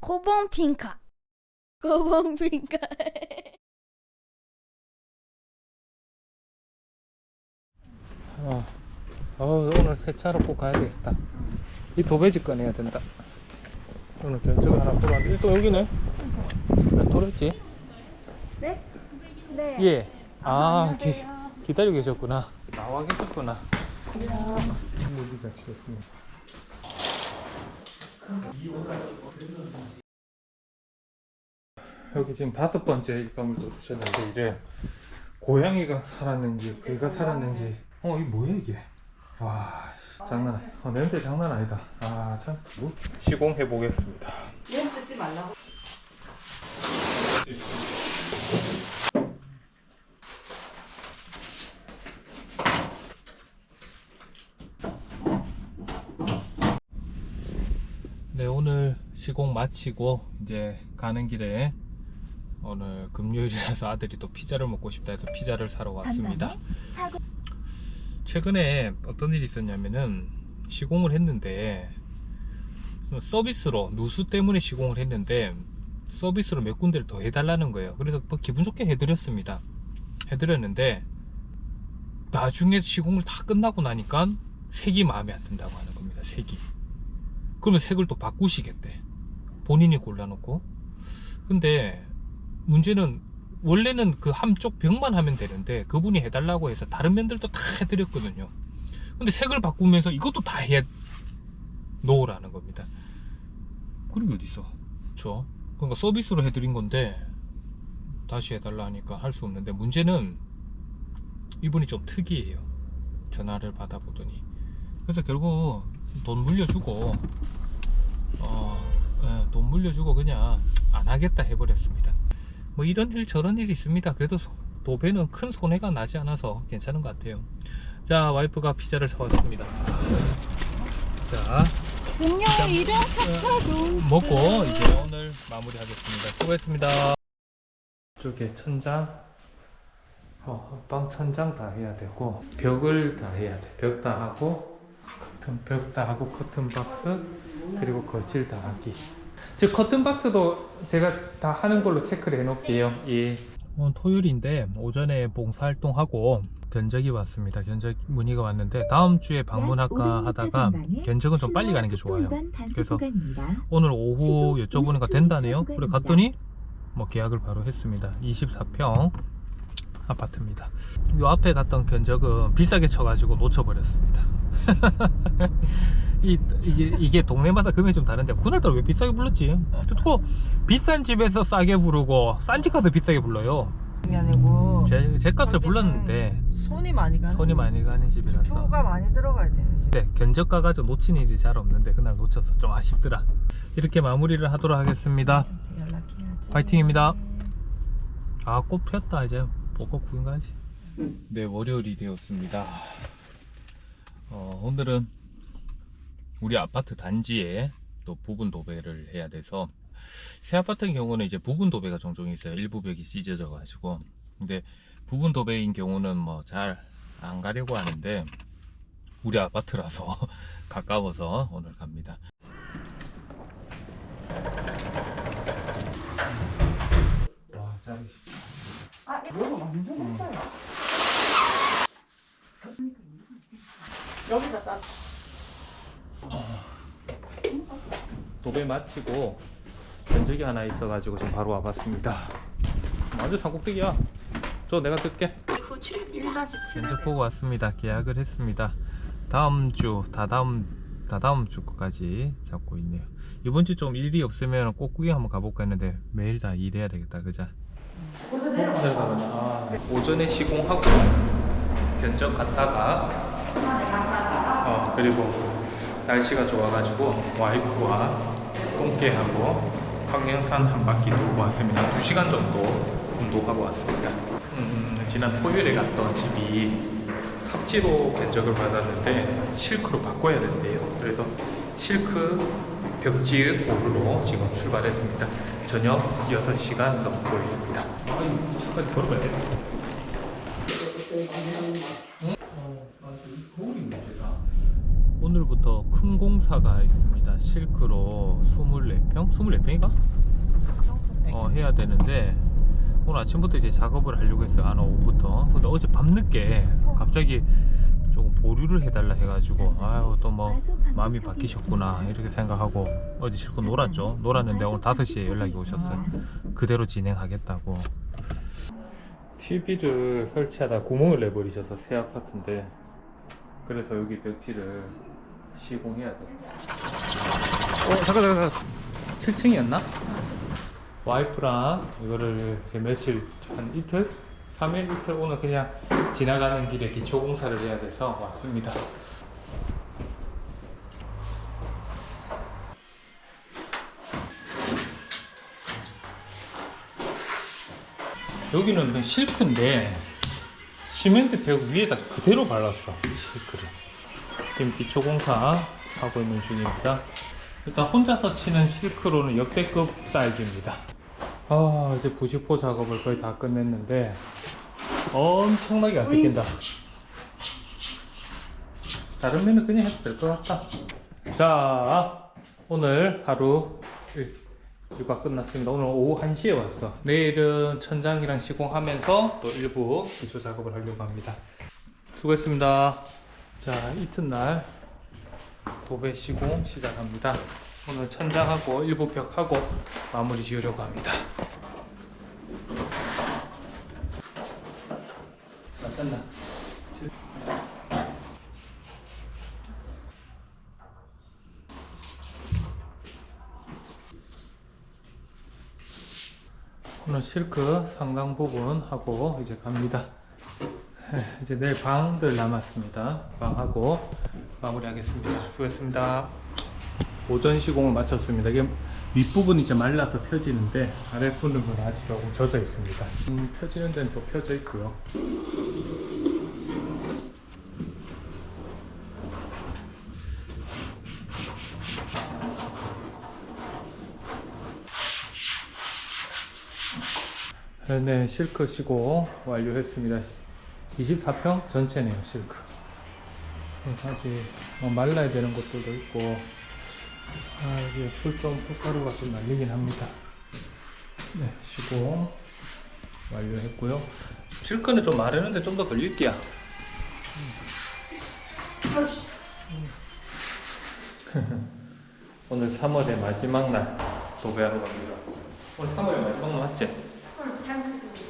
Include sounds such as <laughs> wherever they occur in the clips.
고봉핑카. 고봉핑카. 어, 어 오늘 세차로 꼭 가야 되겠다. 이 도배지 꺼내야 된다. 오늘 견적을 하나 풀었는데 또 여기네. 몇 토랬지? 네? 네. 예. 아, 기, 기다리고 계셨구나. 나와 계셨구나. 치웠습니다. 여기 지금 다섯 번째 일감을 또 주셨는데 이제 고양이가 살았는지 그이가 살았는지. 어 이게 뭐야 이게? 와 장난 아니 어, 냄새 장난 아니다. 아참. 시공해 보겠습니다. 몸 쓰지 말라고. 네 시공 마치고 이제 가는 길에 오늘 금요일이라서 아들이 또 피자를 먹고 싶다 해서 피자를 사러 왔습니다. 최근에 어떤 일이 있었냐면은 시공을 했는데 서비스로 누수 때문에 시공을 했는데 서비스로 몇 군데를 더 해달라는 거예요. 그래서 뭐 기분 좋게 해드렸습니다. 해드렸는데 나중에 시공을 다 끝나고 나니까 색이 마음에 안 든다고 하는 겁니다 색이. 그러면 색을 또 바꾸시겠대. 본인이 골라놓고. 근데 문제는 원래는 그 한쪽 벽만 하면 되는데 그분이 해달라고 해서 다른 면들도 다 해드렸거든요. 근데 색을 바꾸면서 이것도 다 해 놓으라는 겁니다. 그리고 어딨어? 그쵸? 그러니까 서비스로 해드린 건데 다시 해달라 하니까 할 수 없는데 문제는 이분이 좀 특이해요. 전화를 받아보더니. 그래서 결국 돈 물려주고 어, 예, 돈 물려주고 그냥 안 하겠다 해버렸습니다. 뭐 이런 일 저런 일 있습니다. 그래도 소- 도배는 큰 손해가 나지 않아서 괜찮은 것 같아요. 자 와이프가 피자를 사왔습니다. 자 공룡 이름 착착 먹고 이제 오늘 마무리하겠습니다. 수고했습니다. 이쪽에 천장, 어, 방 천장 다 해야 되고 벽을 다 해야 돼. 벽 다 하고 커튼 벽 다 하고 커튼 박스 그리고 거실 다 하기. 저 커튼 박스도 제가 다 하는 걸로 체크를 해 놓을게요. 예. 오늘 토요일인데 오전에 봉사활동하고 견적이 왔습니다. 견적 문의가 왔는데 다음 주에 방문할까 하다가 견적은 좀 빨리 가는 게 좋아요. 그래서 오늘 오후 여쭤보니까 된다네요. 그래 갔더니 뭐 계약을 바로 했습니다. 24평 아파트입니다. 요 앞에 갔던 견적은 비싸게 쳐가지고 놓쳐버렸습니다. <laughs> 이, 이게, 이게 동네마다 금액이 좀 다른데 그날따라 왜 비싸게 불렀지? 또 비싼 집에서 싸게 부르고 싼 집 가서 비싸게 불러요. 이 아니고 제, 제 값을 불렀는데 손이 많이 가는 손이 많이 가는 집이라서 표가 많이 들어가야 되는 집. 네, 견적 가 가지고 놓친 일이 잘 없는데 그날 놓쳤어. 좀 아쉽더라. 이렇게 마무리를 하도록 하겠습니다. 연락해야지. 파이팅입니다. 아, 꽃 피었다. 이제 벚꽃 구경 가야지. 네, 월요일이 되었습니다. 어, 오늘은 우리 아파트 단지에 또 부분 도배를 해야 돼서 새 아파트의 경우는 이제 부분 도배가 종종 있어요. 일부 벽이 찢어져 가지고. 근데 부분 도배인 경우는 뭐 잘 안 가려고 하는데 우리 아파트라서 <laughs> 가까워서 오늘 갑니다. 와, 짱. 아, 이거 완전 했어요. 여기다 싸. 도배 마치고 견적이 하나 있어가지고 지금 바로 와봤습니다. 완전 산꼭대기야. 저 내가 뜰게. 1-7. 견적 보고 왔습니다. 계약을 했습니다. 다음 주, 다다음, 다다음 주 거까지 잡고 있네요. 이번 주 좀 일이 없으면 꼭 구경 한번 가볼까 했는데 매일 다 일해야 되겠다, 그자? 아, 오전에 시공하고 견적 갔다가 어, 그리고 날씨가 좋아가지고 와이프와 똥개하고 황령산 한 바퀴 돌고 왔습니다. 2시간 정도 운동하고 왔습니다. 음, 지난 토요일에 갔던 집이 합지로 견적을 받았는데 실크로 바꿔야 된대요. 그래서 실크 벽지의 고루로 지금 출발했습니다. 저녁 6시간 넘고 있습니다. 아, 차까지 걸어가야 돼. 오늘부터 큰 공사가 있습니다. 실크로 24평? 24평인가? 어, 해야 되는데 오늘 아침부터 이제 작업을 하려고 했어요. 한 오후부터. 근데 어제 밤늦게 갑자기 조금 보류를 해달라 해가지고 아유 또 뭐 마음이 바뀌셨구나 이렇게 생각하고 어제 실컷 놀았죠. 놀았는데 오늘 5시에 연락이 오셨어요. 그대로 진행하겠다고. TV를 설치하다 구멍을 내버리셔서 새 아파트인데 그래서 여기 벽지를 시공해야 돼. 어 잠깐 잠깐 잠깐. 7층이었나? 와이프랑 이거를 이제 며칠 한 이틀? 3일 이틀 오늘 그냥 지나가는 길에 기초 공사를 해야 돼서 왔습니다. 여기는 그냥 실크인데 시멘트 벽 위에다 그대로 발랐어 실크를 지금 기초 공사 하고 있는 중입니다. 일단 혼자서 치는 실크로는 역대급 사이즈입니다. 아 이제 부직포 작업을 거의 다 끝냈는데 엄청나게 안 뜯긴다. 다른 면은 그냥 해도 될 것 같다. 자 오늘 하루 일- 일과 끝났습니다. 오늘 오후 1시에 왔어. 내일은 천장이랑 시공하면서 또 일부 기초 작업을 하려고 합니다. 수고했습니다 자 이튿날 도배 시공 시작합니다. 오늘 천장하고 일부 벽하고 마무리 지으려고 합니다. 맞았나? 오늘 실크 상당 부분 하고 이제 갑니다. 에, 이제 내일 방들 남았습니다. 방하고 마무리하겠습니다. 수고했습니다. 오전 시공을 마쳤습니다. 이게 윗부분이 이제 말라서 펴지는데 아랫부분은 아직 조금 젖어 있습니다. 음, 펴지는 데는 또 펴져 있고요. 네, 실크 시공 완료했습니다. 24평 전체네요, 실크. 아직 뭐 말라야 되는 것들도 있고, 아, 이게 풀좀 풀가루가 좀 날리긴 합니다. 네, 시공 완료했고요. 실크는 좀 마르는데 좀 더 걸릴게요. <laughs> 오늘 3월의 마지막 날 도배하러 갑니다. 오늘 3월의 마지막 날 맞지?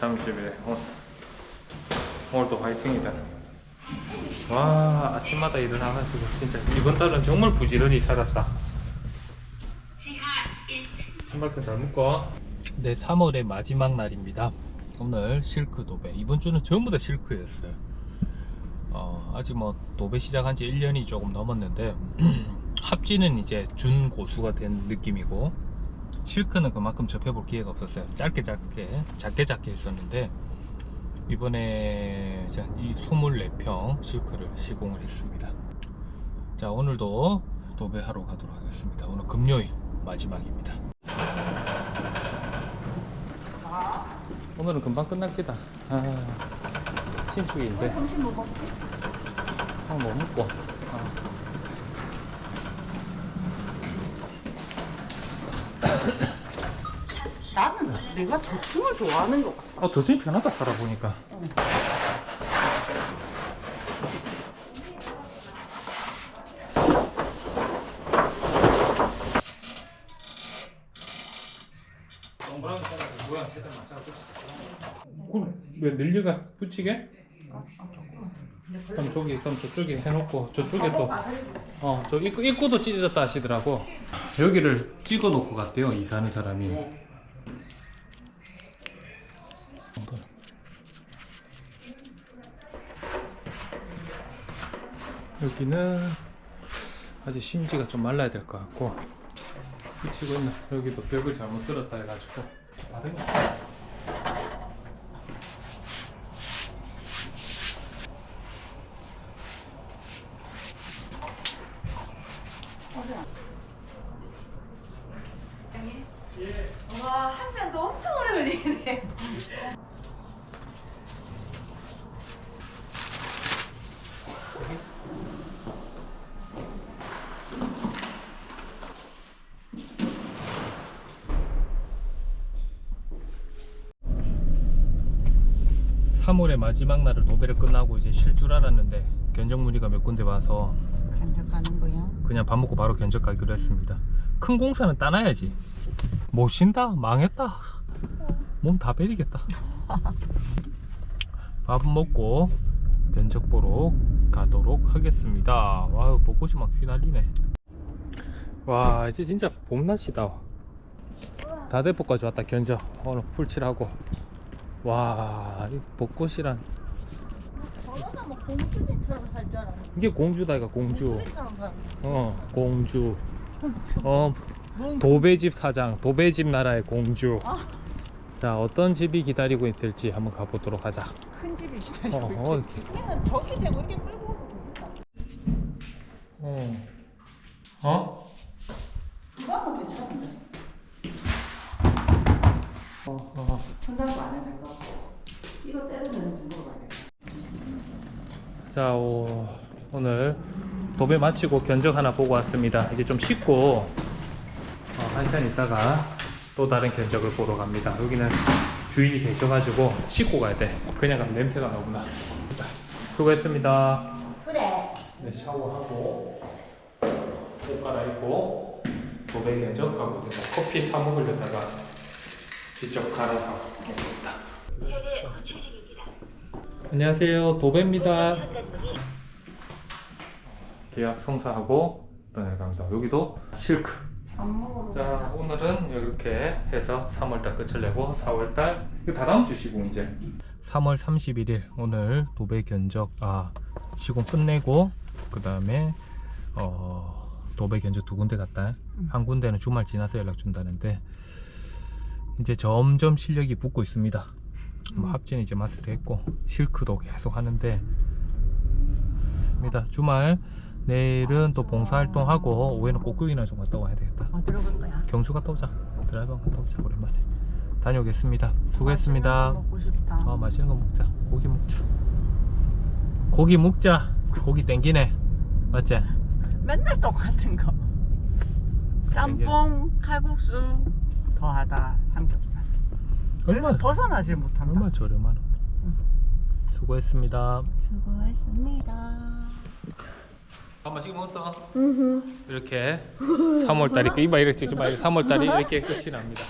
30일. 오늘, 오늘도 화이팅이다. 와 아침마다 일어나가지고 진짜 이번 달은 정말 부지런히 살았다. 신발끈 잘 묶어. 네, 3월의 마지막 날입니다. 오늘 실크 도배. 이번 주는 전부 다 실크였어요. 어, 아직 뭐 도배 시작한 지 1년이 조금 넘었는데 <clears throat> 합지는 이제 준고수가 된 느낌이고 실크는 그만큼 접해볼 기회가 없었어요. 짧게 짧게 작게 작게 했었는데 이번에 자, 이 24평 실크를 시공을 했습니다. 자 오늘도 도배하러 가도록 하겠습니다. 오늘 금요일 마지막입니다. 오늘은 금방 끝날 게다. 아, 신축인데. 형뭐 먹고. 아. 나는 내가 저층을 좋아하는 것 같아. 어, 도저히 편하다 살아보니까. 동그라미 자르고 모양 최대한 맞춰 그럼 왜 늘리가 붙이게? 그럼 저기 그럼 저쪽에 해놓고 저쪽에 또 어, 저 입구, 입구도 찢어졌다 하시더라고. 여기를 찍어 놓고 갔대요, 이사하는 사람이. 여기는 아직 심지가 좀 말라야 될 것 같고 붙이고 있는 여기도 벽을 잘못 들었다 해가지고 다른 거 와, 한 편도 엄청 오래 걸리네. 3월의 마지막 날을 도배를 끝나고 이제 쉴 줄 알았는데 견적 문의가 몇 군데 와서 간접가는 거요? 그냥 밥 먹고 바로 견적 가기로 했습니다. 큰 공사는 따놔야지. 못 쉰다? 망했다. 몸 다 베리겠다. <laughs> 밥 먹고 견적 보러 가도록 하겠습니다. 와, 벚꽃이 막 휘날리네. 와, 이제 진짜 봄 날씨다. 다대포까지 왔다 견적 오늘 풀칠하고. 와, 이 벚꽃이란 저러다 뭐 공주님처럼 살 줄 알았네. 이게 공주다 이가 공주. 공주님처럼 살. 어, 공주. 어, 도배집 사장, 도배집 나라의 공주. 자, 어떤 집이 기다리고 있을지 한번 가보도록 하자. 큰 집이 어, 기다리고 어, 있지. 우리는 저기 대고 이렇게 끌고 오면 되겠다. 어. 어? 주방은 괜찮은데. 어, 어. 천장도 안 해도 될것 같고. 이거 떼도 되는지 물어봐야 돼. 자, 오, 오늘 도배 마치고 견적 하나 보고 왔습니다. 이제 좀 씻고 어, 한 시간 있다가 또 다른 견적을 보러 갑니다. 여기는 주인이 계셔가지고 씻고 가야 돼. 그냥 가면 냄새가 나구나. 자, 수고했습니다. 그래. 네, 샤워하고 옷 갈아입고 도배 견적하고 커피 사 먹을 데다가 직접 갈아서 먹겠다. 안녕하세요, 도배입니다. 계약 성사하고 떠나갑니다. 여기도 실크. 자, 오늘은 이렇게 해서 3월달 끝을 내고 4월달 이거 다 다음 주 시공 이제 3월 31일 오늘 도배 견적 아 시공 끝내고 그 다음에 어 도배 견적 두 군데 갔다 한 군데는 주말 지나서 연락 준다는데 이제 점점 실력이 붙고 있습니다. 뭐 합진 이제 마스터했고 실크도 계속 하는데 입니다. 주말 내일은 또 봉사활동 하고 오후에는 꽃구이나 좀 갔다 와야 되겠다. 어디로 갈 거야? 경주 갔다 오자. 드라이브 갔다 오자 오랜만에. 다녀오겠습니다. 수고했습니다. 먹고 싶다. 어 맛있는 거 먹자. 고기 먹자. 고기 먹자. 고기 땡기네. 맞지? 맨날 똑같은 거. 짬뽕, 칼국수, 더하다 삼겹살. 얼마 벗어나질 못한다. 얼마 저렴하나? 수고했습니다. 수고했습니다. 밥 맛있게 먹었어. 음. 이렇게 3월달이 이봐 이렇게 찍지 마. 3월달이 이렇게 끝이 납니다.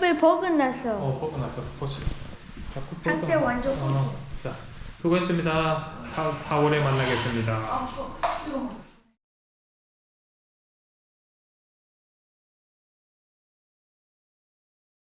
왜 버그 났어? 어, 버그 났어. 보자. 자꾸 버그 상태 났어. 완전 어, 자, 수고했습니다. 4, 4월에 만나겠습니다. 아 추워. 이거